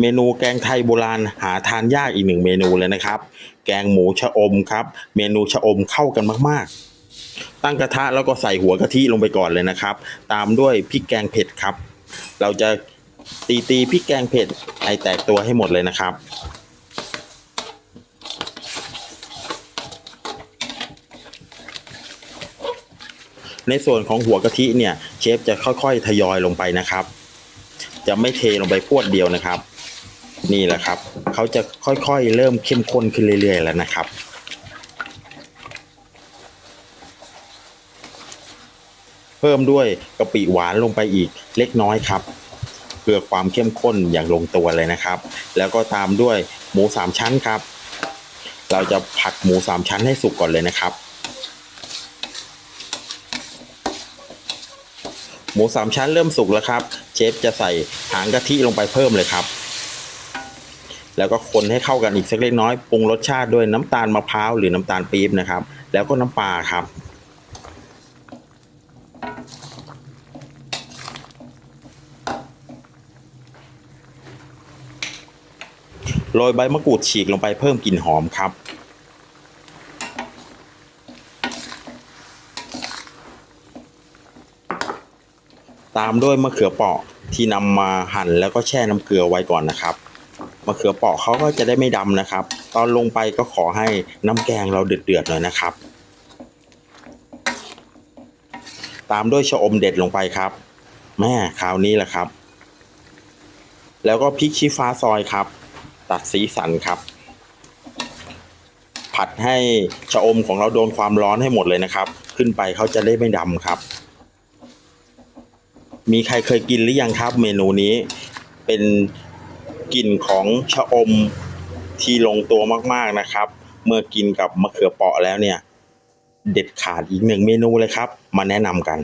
เมนูแกงไทยโบราณหาทานยากอีกหนึ่งเมนูเลยนะครับ แกงหมูชะอมครับ เมนูชะอมเข้ากันมาก ๆ ตั้งกระทะแล้วก็ใส่หัวกะทิลงไปก่อนเลยนะครับ ตามด้วยพริกแกงเผ็ดครับ เราจะตีตีพริกแกงเผ็ดให้แตกตัวให้หมดเลยนะครับในส่วนของหัวกะทิเนี่ยเชฟจะค่อยๆ ทยอยลงไปนะครับ จะไม่เทลงไปพวดเดียวนะครับ นี่แหละครับ เขาจะค่อยๆ เริ่มเข้มข้นขึ้นเรื่อยๆแล้วนะครับ เพิ่มด้วยกะปิหวานลงไปอีกเล็กน้อยครับ เพื่อความเข้มข้นอย่างลงตัวเลยนะครับ แล้วก็ตามด้วยหมูสามชั้นครับ เราจะผัดหมูสามชั้นให้สุกก่อนเลยนะครับ หมูสามชั้นเริ่มสุกแล้วครับ เชฟจะใส่หางกะทิลงไปเพิ่มเลยครับ แล้วก็คนให้เข้ากันอีกสักเล็กน้อยปรุงรสชาติด้วยน้ำตาลมะพร้าวหรือน้ำตาลปี๊บนะครับ แล้วก็น้ำปลาครับโรยใบมะกรูดฉีกลงไปเพิ่มกลิ่นหอมครับ ตามด้วยมะเขือเปราะที่นำมาหั่นแล้วก็แช่น้ำเกลือไว้ก่อนนะครับ มะเขือเปราะเขาก็จะได้ไม่ดำนะครับ ตอนลงไปก็ขอให้น้ำแกงเราเดือดๆหน่อยนะครับ ตามด้วยชะอมเด็ดลงไปครับ แม่คราวนี้แหละครับ แล้วก็พริกชี้ฟ้าซอยครับ ตัดสีสันครับ ผัดให้ชะอมของเราโดนความร้อนให้หมดเลยนะครับ ขึ้นไปเขาจะได้ไม่ดำครับ มีใครเคยกินหรือยังครับ เมนูนี้เป็น กลิ่นของชะอมที่ลงตัวมากๆนะครับ เมื่อกินกับมะเขือเปราะแล้วเนี่ย เด็ดขาดอีกหนึ่งเมนูเลยครับ มาแนะนำกัน